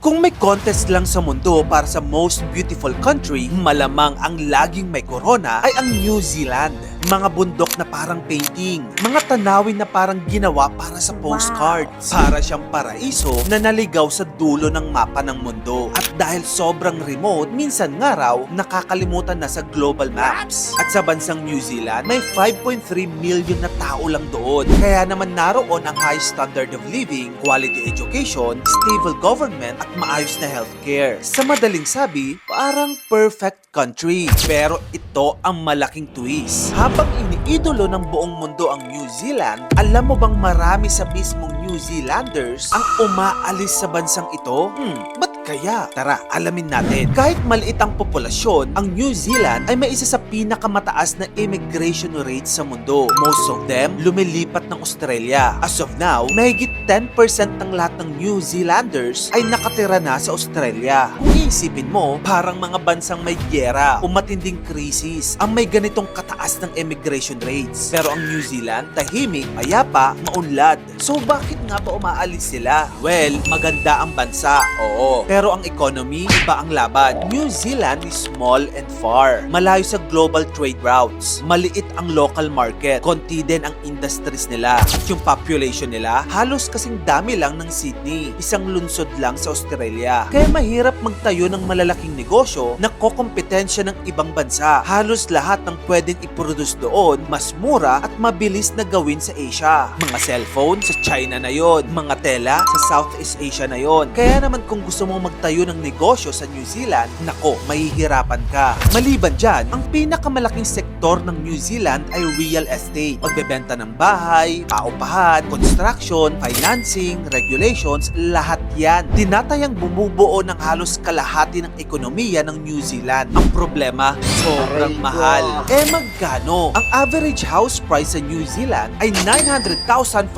Kung may contest lang sa mundo para sa most beautiful country, malamang ang laging may corona ay ang New Zealand. Mga bundok na parang painting, mga tanawin na parang ginawa para sa postcards. Para siyang paraiso na naligaw sa dulo ng mapa ng mundo. At dahil sobrang remote, minsan nga raw nakakalimutan na sa global maps. At sa bansang New Zealand, may 5.3 million na tao lang doon. Kaya naman naroon ang high standard of living, quality education, stable government at maayos na healthcare. Sa madaling sabi, parang perfect country. Pero ito ang malaking twist. Habang iniidolo ng buong mundo ang New Zealand, alam mo bang marami sa mismong New Zealanders ang umaalis sa bansang ito? Hmm, ba't kaya? Tara, alamin natin. Kahit maliit ang populasyon, ang New Zealand ay may isa sa pinakamataas na immigration rate sa mundo. Most of them lumilipat ng Australia. As of now, mahigit 10% ng lahat ng New Zealanders ay nakatira na sa Australia. Kung iisipin mo, parang mga bansang may gyera o matinding krisis ang may ganitong kataas ng immigration rates. Pero ang New Zealand, tahimik, payapa, maunlad. So bakit nga ba umaalis sila? Well, maganda ang bansa, oo. Pero ang economy, iba ang laban. New Zealand is small and far. Malayo sa global trade routes. Maliit ang local market. Konti din ang industries nila. At yung population nila, halos kasing dami lang ng Sydney. Isang lunsod lang sa Australia. Kaya mahirap magtayo ng malalaking negosyo na kokompetensya ng ibang bansa. Halos lahat ng pwedeng iproduce doon, mas mura at mabilis na gawin sa Asia. Mga cellphone sa China na yon, mga tela sa Southeast Asia na yon. Kaya naman kung gusto mong magtayo ng negosyo sa New Zealand, nako, mahihirapan ka. Maliban dyan, ang pinakamalaking sektor ng New Zealand ay real estate. Pagbebenta ng bahay, paupahan, construction, financing, regulations, lahat yan. Tinatayang bumubuo ng halos kalahati ng ekonomiya ng New Zealand. Ang problema, sobrang mahal. Eh magkano? Ang average house price sa New Zealand ay 900,521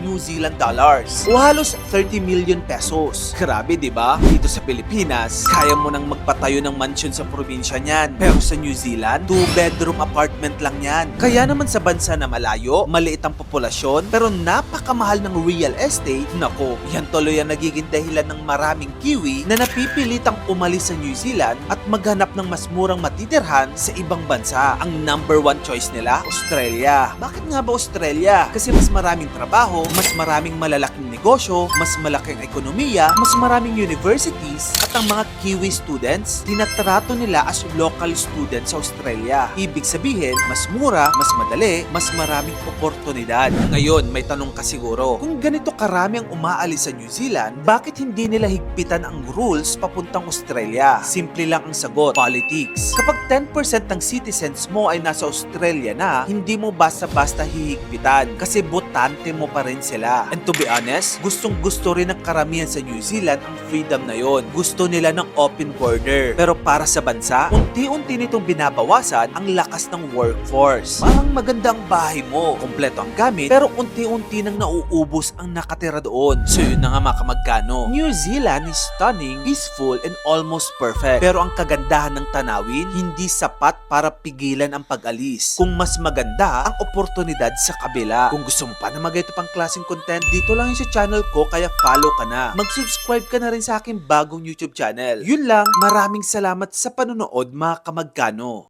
New Zealand dollars o halos 30 million pesos. Grabe, di ba? Dito sa Pilipinas, kaya mo nang magpatayo ng mansion sa probinsya niyan. Pero sa New Zealand, two-bedroom apartment lang yan. Kaya naman sa bansa na malayo, maliit ang populasyon, pero napakamahal ng real estate, nako, yan tuloy ang nagiging dahilan ng maraming Kiwi na napipilitang umalis sa New Zealand at maghanap ng mas murang matitirhan sa ibang bansa. Ang number one choice nila, Australia. Bakit nga ba Australia? Kasi mas maraming trabaho, mas maraming malalaking negosyo, mas malaking ekonomiya, mas maraming universities, at ang mga Kiwi students, tinatrato nila as local students sa Australia. Ibig sabihin, mas mura, mas madali, mas maraming oportunidad. Ngayon, may tanong ka siguro, kung ganito karami ang umaalis sa New Zealand, bakit hindi nila higpitan ang rules papuntang Australia? Simple lang ang sagot, politics. Kapag 10% ng citizens mo ay nasa Australia na, hindi mo basta-basta hihigpitan kasi botante mo pa rin sila. And to be honest, gustong gusto rin ng karamihan sa New Zealand ang freedom na yon. Gusto nila ng open border. Pero para sa bansa, unti-unti nitong binabawasan ang lakas ng workforce. Parang maganda ang bahay mo, kompleto ang gamit, pero unti-unti nang nauubos ang nakatira doon. So yun na nga mga kamagkano. New Zealand is stunning, peaceful, and almost perfect. Pero ang kagandahan ng tanawin, hindi sapat para pigilan ang pag-alis. Kung mas maganda ang oportunidad sa kabila. Kung gusto mo pa na magayto pang klaseng content, dito lang sa channel ko, kaya follow ka na. Mag-subscribe ka na rin sa aking bagong YouTube channel. Yun lang, maraming salamat sa panonood mga kamagkano.